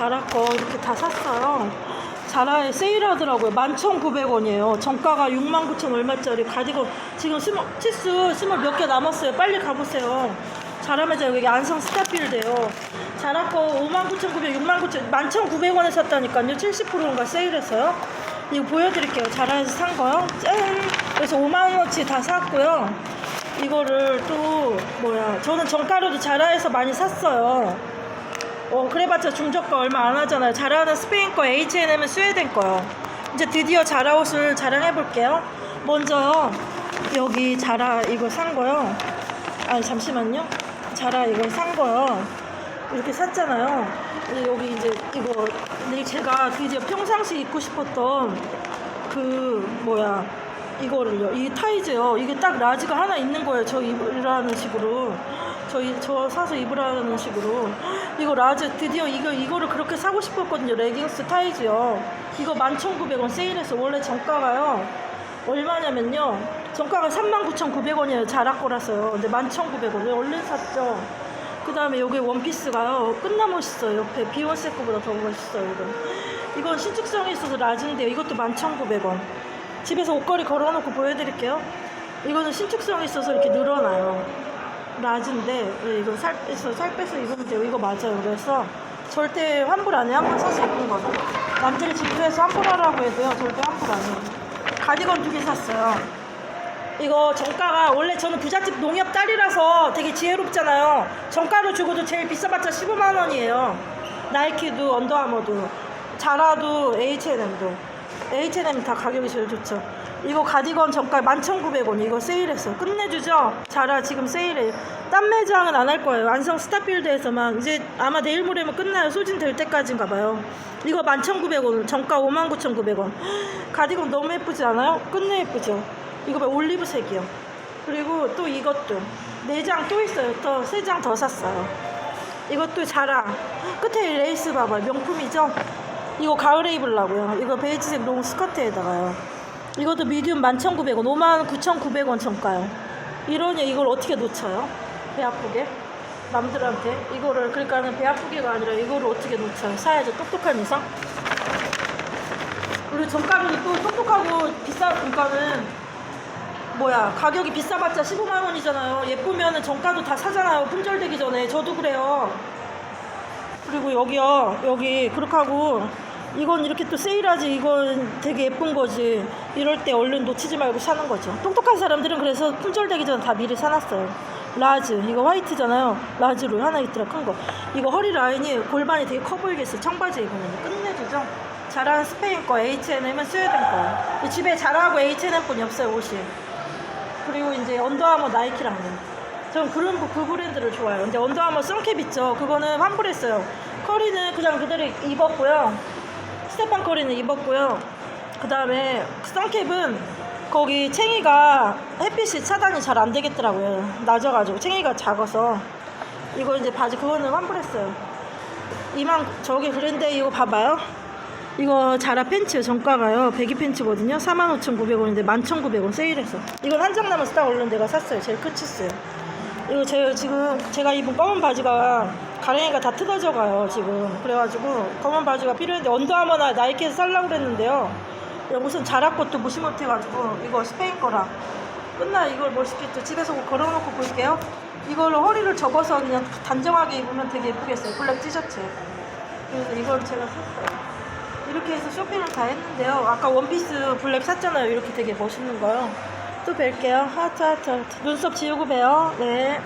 자라 거 이렇게 다 샀어요. 자라에 세일하더라고요. 11,900원이에요. 정가가 69,000 얼마짜리 가디건 지금 스몰, 치수 스몰 몇개 남았어요. 빨리 가보세요. 자라 매장 여기 안성 스타필드예요. 자라 거 59,900, 69,000, 11,900원에 샀다니까요. 70%인가 세일했어요. 이거 보여드릴게요. 자라에서 산 거요. 짠! 그래서 5만원어치 다 샀고요. 이거를 또 뭐야 저는 정가로도 자라에서 많이 샀어요 어 그래봤자 중저가 얼마 안 하잖아요. 자라는 스페인 거 H&M은 스웨덴 거요. 이제 드디어 자라 옷을 자랑해 볼게요. 먼저요 여기 자라 이거 산 거요. 아니 잠시만요. 자라 이거 산 거요. 이렇게 샀잖아요. 여기 이제 이거 근데 제가 드디어 평상시 입고 싶었던 그 뭐야 이거를요. 이 타이즈요. 이게 딱 라지가 하나 있는 거예요 저 입으라는 식으로. 저, 이- 저 사서 입으라는 식으로. 이거 라지 드디어 이거 이거를 그렇게 사고 싶었거든요. 레깅스 타이즈요. 이거 11,900원 세일해서 원래 정가가요. 얼마냐면요. 정가가 39,900원이에요 자라 거라서요. 근데 11,900원. 얼른 샀죠? 그 다음에 여기 원피스가요. 끝나 멋있어요 옆에. 비욘세 거보다 더 멋있어요 이건. 이건 신축성이 있어서 라지인데요. 이것도 11,900원 집에서 옷걸이 걸어놓고 보여드릴게요. 이거는 신축성이 있어서 이렇게 늘어나요. 라지인데 네, 이거 살 빼서 살 빼서 입으면 돼요. 이거 맞아요. 그래서 절대 환불 안 해요. 한번 사서 입은 거는 남들이 집에서 환불하라고 해도요. 절대 환불 안 해요. 가디건 두 개 샀어요. 이거 정가가 원래 저는 부잣집 농협 딸이라서 되게 지혜롭잖아요. 정가로 주고도 제일 비싸봤자 15만 원이에요. 나이키도 언더아머도 자라도 H&M도 H&M 다 가격이 제일 좋죠. 이거 가디건 정가 11,900원 이거 세일했어요. 끝내주죠? 자라 지금 세일해요. 딴 매장은 안 할 거예요. 안성 스타필드에서만 이제 아마 내일 모레면 끝나요. 소진될 때까지인가 봐요. 이거 11,900원 정가 59,900원 가디건 너무 예쁘지 않아요? 끝내 예쁘죠? 이거 봐 올리브색이요. 그리고 또 이것도 네 장 또 있어요. 또 세 장 더 샀어요. 이것도 자라. 끝에 레이스 봐봐요. 명품이죠? 이거 가을에 입으려고요. 이거 베이지색 롱 스커트에다가요. 이것도 미디움 11,900원, 59,900원 정가요. 이러니 이걸 어떻게 놓쳐요? 배 아프게? 남들한테? 이거를, 그러니까는 배 아프게가 아니라 이거를 어떻게 놓쳐요? 사야죠. 똑똑하면서. 그리고 정가는 또 똑똑하고 비싸, 그러니까는 뭐야 가격이 비싸봤자 15만 원이잖아요 예쁘면은 정가도 다 사잖아요 품절되기 전에 저도 그래요 그리고 여기요 여기 그렇게 하고 이건 이렇게 또 세일하지 이건 되게 예쁜 거지. 이럴 때 얼른 놓치지 말고 사는 거죠. 똑똑한 사람들은 그래서 품절되기 전에 다 미리 사놨어요. 라즈 이거 화이트잖아요. 라즈로 하나 있더라 큰거. 이거 허리 라인이 골반이 되게 커 보이겠어요. 청바지 입으면 끝내주죠? 자라는 스페인 거 H&M은 스웨덴 거. 집에 자라하고 H&M 뿐이 없어요 옷이. 그리고 이제 언더아머 나이키랑은 전 그런 거- 그 브랜드를 좋아해요. 근데 언더아머 선캡 있죠. 그거는 환불했어요. 커리는 그냥 그대로 입었고요. 스테판 커리는 입었고요. 그 다음에 선캡은 거기 챙이가 햇빛이 차단이 잘 안 되겠더라고요. 낮아가지고 챙이가 작아서 이거 이제 바지 그거는 환불했어요. 이만 저기 그랜데 이거 봐봐요. 이거 자라 팬츠 정가가요. 배기 팬츠거든요. 45,900원인데 11,900원 세일해서. 이건 한장 남아서 딱 얼른 내가 샀어요. 제일 큰 치스요. 이거 제, 지금 제가 입은 검은 바지가 가랭이가 다 뜯어져 가요. 지금. 그래가지고 검은 바지가 필요했는데 언더아머나 나이키에서 살라고 그랬는데요. 무슨 자라 것도 무시 못해가지고 이거 스페인 거라. 끝나 이걸 멋있겠죠. 집에서 걸어놓고 볼게요. 이걸로 허리를 접어서 그냥 단정하게 입으면 되게 예쁘겠어요. 블랙 티셔츠. 그래서 이걸 제가 샀어요. 이렇게 해서 쇼핑을 다 했는데요. 아까 원피스 블랙 샀잖아요. 이렇게 되게 멋있는 거요. 또 뵐게요. 하트 하트 하트. 눈썹 지우고 봬요. 네.